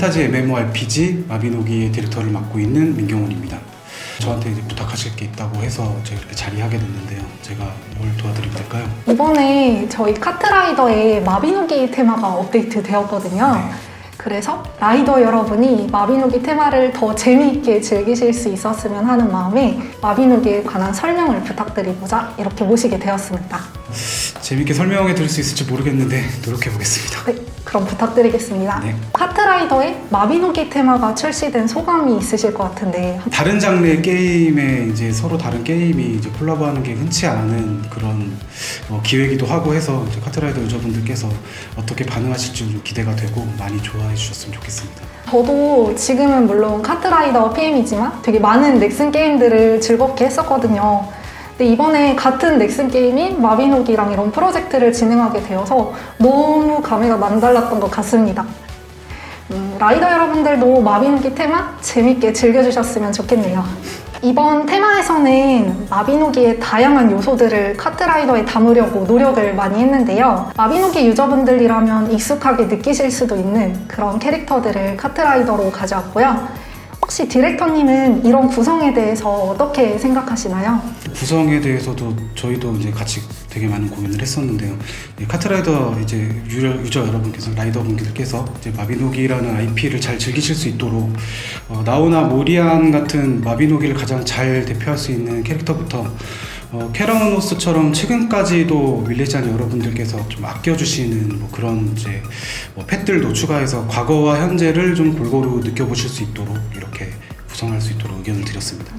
판타지 MMORPG 마비노기의 디렉터를 맡고 있는 민경훈입니다. 저한테 이제 부탁하실 게 있다고 해서 제가 이렇게 자리하게 됐는데요. 제가 뭘 도와드리면 될까요? 이번에 저희 카트라이더의 마비노기 테마가 업데이트 되었거든요. 네. 그래서 라이더 여러분이 마비노기 테마를 더 재미있게 즐기실 수 있었으면 하는 마음에 마비노기에 관한 설명을 부탁드리고자 이렇게 모시게 되었습니다. 재밌게 설명해 드릴 수 있을지 모르겠는데 노력해 보겠습니다. 네, 그럼 부탁드리겠습니다. 네. 카트라이더에 마비노기 테마가 출시된 소감이 있으실 것 같은데 다른 장르의 게임에 이제 서로 다른 게임이 이제 콜라보하는 게 흔치 않은 그런 어, 기회이기도 하고 해서 이제 카트라이더 유저분들께서 어떻게 반응하실지 좀 기대가 되고 많이 좋아해 주셨으면 좋겠습니다. 저도 지금은 물론 카트라이더 PM이지만 되게 많은 넥슨 게임들을 즐겁게 했었거든요. 근데 이번에 같은 넥슨 게임인 마비노기랑 이런 프로젝트를 진행하게 되어서 너무 감회가 남달랐던 것 같습니다. 음, 라이더 여러분들도 마비노기 테마 재밌게 즐겨주셨으면 좋겠네요. 이번 테마에서는 마비노기의 다양한 요소들을 카트라이더에 담으려고 노력을 많이 했는데요. 마비노기 유저분들이라면 익숙하게 느끼실 수도 있는 그런 캐릭터들을 카트라이더로 가져왔고요. 혹시 디렉터님은 이런 구성에 대해서 어떻게 생각하시나요? 구성에 대해서도 저희도 이제 같이 되게 많은 고민을 했었는데요. 이 카트라이더 이제 유저, 유저 여러분께서 라이더 분들께서 이제 마비노기라는 IP를 잘 즐기실 수 있도록 어, 나오나 모리안 같은 마비노기를 가장 잘 대표할 수 있는 캐릭터부터 어, 캐라모노스처럼 최근까지도 윌리지안 여러분들께서 좀 아껴주시는 뭐 그런 이제 뭐 펫들도 추가해서 과거와 현재를 좀 골고루 느껴보실 수 있도록 이렇게 구성할 수 있도록 의견을 드렸습니다.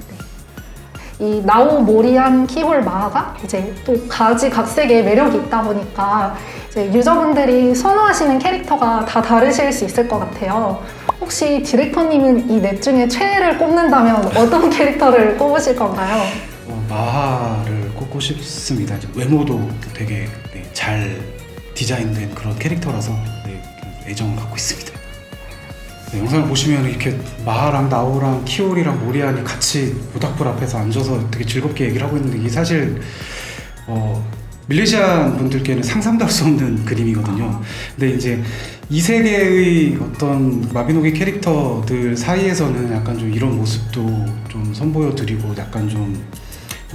이 나오 모리안 키홀 마하가 이제 또 가지 각색의 매력이 있다 보니까 이제 유저분들이 선호하시는 캐릭터가 다 다르실 수 있을 것 같아요. 혹시 디렉터님은 이 넷 중에 최애를 꼽는다면 어떤 캐릭터를 꼽으실 건가요? 어, 마하를 꼽고 싶습니다. 외모도 되게 네, 잘 디자인된 그런 캐릭터라서 네, 애정을 갖고 있습니다. 네, 영상을 보시면 이렇게 마하랑 나오랑 키올이랑 모리안이 같이 모닥불 앞에서 앉아서 되게 즐겁게 얘기를 하고 있는데 이게 사실 어, 밀레시안 분들께는 상상도 할 수 없는 그림이거든요. 근데 이제 이 세계의 어떤 마비노기 캐릭터들 사이에서는 약간 좀 이런 모습도 좀 선보여 드리고 약간 좀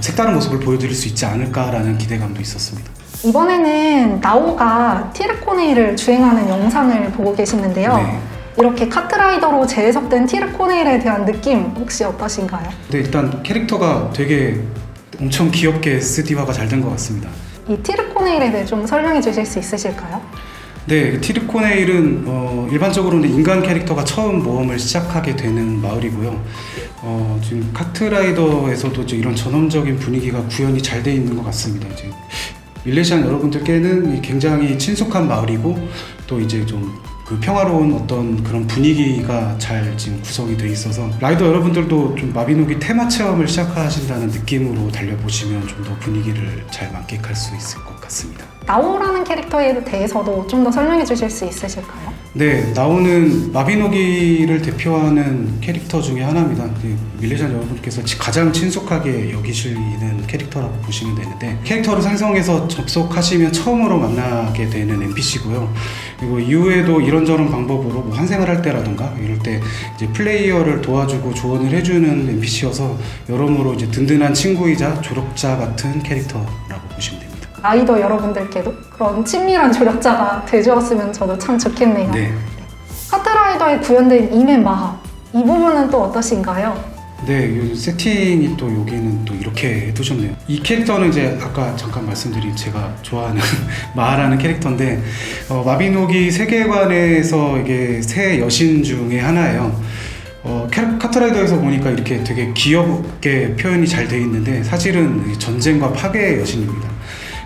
색다른 모습을 보여드릴 수 있지 않을까라는 기대감도 있었습니다. 이번에는 나오가 티르코네일을 주행하는 영상을 보고 계시는데요. 네. 이렇게 카트라이더로 재해석된 티르코네일에 대한 느낌 혹시 어떠신가요? 근데 일단 캐릭터가 되게 엄청 귀엽게 3D화가 잘 된 것 같습니다. 이 티르코네일에 대해 좀 설명해 주실 수 있으실까요? 네, 티르코네일은 어, 일반적으로는 인간 캐릭터가 처음 모험을 시작하게 되는 마을이고요. 어, 지금 카트라이더에서도 이제 이런 전험적인 분위기가 구현이 잘 돼 있는 것 같습니다. 이제 밀레시안 여러분들께는 이 굉장히 친숙한 마을이고 또 이제 좀 그 평화로운 어떤 그런 분위기가 잘 지금 구성이 돼 있어서 라이더 여러분들도 좀 마비노기 테마 체험을 시작하신다는 느낌으로 달려보시면 좀 더 분위기를 잘 만끽할 수 있을 것 같습니다. 나오라는 캐릭터에 대해서도 좀 더 설명해 주실 수 있으실까요? 네, 나오는 마비노기를 대표하는 캐릭터 중에 하나입니다. 그 밀레시안 여러분께서 치- 가장 친숙하게 여기시는 캐릭터라고 보시면 되는데 캐릭터를 생성해서 접속하시면 처음으로 만나게 되는 NPC고요. 그리고 이후에도 이런저런 방법으로 뭐 환생을 할 때라던가 이럴 때 이제 플레이어를 도와주고 조언을 해주는 NPC여서 여러모로 이제 든든한 친구이자 조력자 같은 캐릭터라고 보시면 됩니다. 라이더 여러분들께도 그런 친밀한 조력자가 되주었으면 저도 참 좋겠네요. 네. 카트라이더에 구현된 이메 마하 이 부분은 또 어떠신가요? 네, 이 세팅이 또 여기는 또 이렇게 해두셨네요. 이 캐릭터는 이제 아까 잠깐 말씀드린 제가 좋아하는 마하라는 캐릭터인데 어, 마비노기 세계관에서 이게 새 여신 중에 하나예요. 어, 캐- 카트라이더에서 보니까 이렇게 되게 귀엽게 표현이 잘 돼 있는데 사실은 이 전쟁과 파괴의 여신입니다.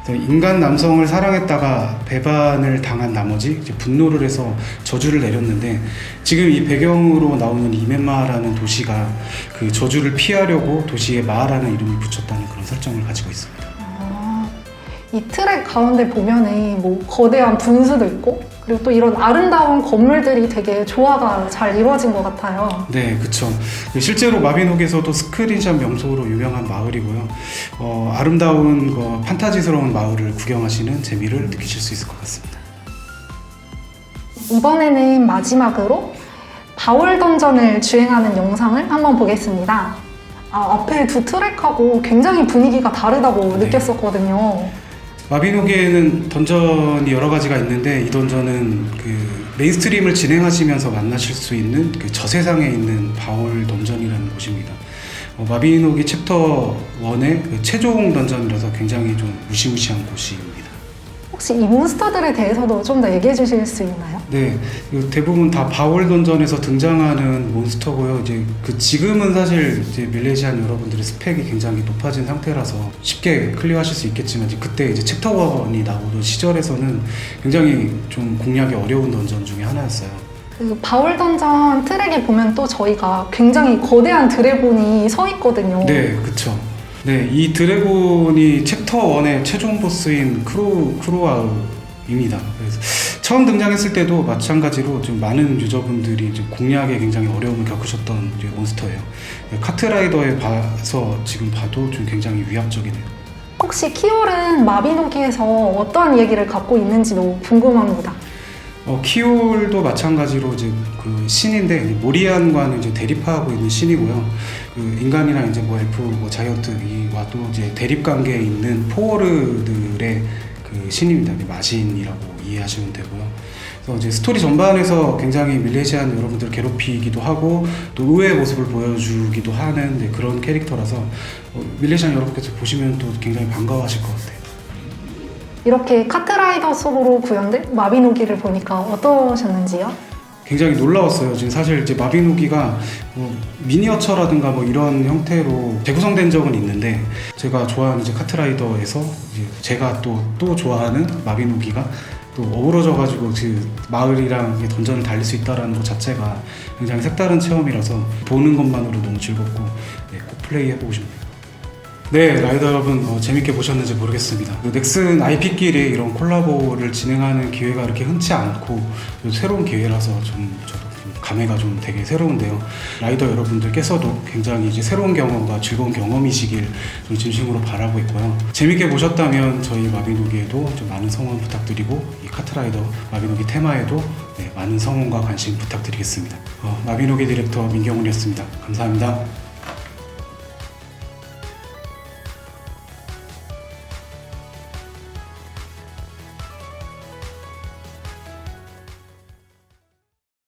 그래서 인간 남성을 사랑했다가 배반을 당한 나머지 분노를 해서 저주를 내렸는데 지금 이 배경으로 나오는 이멘마라는 도시가 그 저주를 피하려고 도시에 마라는 이름을 붙였다는 그런 설정을 가지고 있습니다. 아, 이 트랙 가운데 보면은 뭐 거대한 분수도 있고 그리고 또 이런 아름다운 건물들이 되게 조화가 잘 이루어진 것 같아요. 네, 그쵸. 실제로 마비노기에서도 스크린샷 명소로 유명한 마을이고요. 어, 아름다운 거 판타지스러운 마을을 구경하시는 재미를 느끼실 수 있을 것 같습니다. 이번에는 마지막으로 바울 던전을 주행하는 영상을 한번 보겠습니다. 아, 앞에 두 트랙하고 굉장히 분위기가 다르다고 네. 느꼈었거든요. 마비노기에는 던전이 여러 가지가 있는데 이 던전은 그 메인스트림을 진행하시면서 만나실 수 있는 그 저세상에 있는 바울 던전이라는 곳입니다. 어, 마비노기 챕터 1의 그 최종 던전이라서 굉장히 좀 무시무시한 곳입니다. 혹시 이 몬스터들에 대해서도 좀 더 얘기해 주실 수 있나요? 네, 그 대부분 다 바울 던전에서 등장하는 몬스터고요. 이제 그 지금은 사실 이제 밀레시안 여러분들의 스펙이 굉장히 높아진 상태라서 쉽게 클리어하실 수 있겠지만 이제 그때 이제 챕터 1이 나오던 시절에서는 굉장히 좀 공략이 어려운 던전 중에 하나였어요. 그 바울 던전 트랙에 보면 또 저희가 굉장히 거대한 드래곤이 서 있거든요. 네, 그쵸. 네, 이 드래곤이 챕터 1의 최종 보스인 크루, 크루아우입니다. 그래서 처음 등장했을 때도 마찬가지로 좀 많은 유저분들이 좀 공략에 굉장히 어려움을 겪으셨던 이제 몬스터예요. 카트라이더에 봐서 지금 봐도 좀 굉장히 위압적이네요. 혹시 키올은 마비노기에서 어떠한 얘기를 갖고 있는지도 궁금합니다. 어, 키올도 마찬가지로 이제 그 신인데 모리안과는 이제 대립하고 있는 신이고요. 그 인간이랑 이제 뭐 엘프, 뭐 자이언트 이와도 이제 대립 관계에 있는 포워르들의 그 신입니다. 마신이라고 이해하시면 되고요. 그래서 이제 스토리 전반에서 굉장히 밀레시안 여러분들 을 괴롭히기도 하고 또 의외의 모습을 보여주기도 하는 네, 그런 캐릭터라서 어, 밀레시안 여러분께서 보시면 또 굉장히 반가워하실 것 같아요. 이렇게 카트라이더 속으로 구현된 마비노기를 보니까 어떠셨는지요? 굉장히 놀라웠어요. 지금 사실 이제 마비노기가 뭐 미니어처라든가 뭐 이런 형태로 재구성된 적은 있는데 제가 좋아하는 이제 카트라이더에서 이제 제가 또 또 좋아하는 마비노기가 또 어우러져가지고 그 마을이랑 던전을 달릴 수 있다라는 것 자체가 굉장히 색다른 체험이라서 보는 것만으로 너무 즐겁고 네, 꼭 플레이해보고 싶네요. 네, 라이더 여러분 어, 재밌게 보셨는지 모르겠습니다. 그 넥슨 IP끼리 이런 콜라보를 진행하는 기회가 이렇게 흔치 않고 또 새로운 기회라서 좀좀 감회가 좀 되게 새로운데요. 라이더 여러분들께서도 굉장히 이제 새로운 경험과 즐거운 경험이시길 좀 진심으로 바라고 있고요. 재밌게 보셨다면 저희 마비노기에도 좀 많은 성원 부탁드리고 이 카트라이더 마비노기 테마에도 네, 많은 성원과 관심 부탁드리겠습니다. 어, 마비노기 디렉터 민경훈이었습니다. 감사합니다.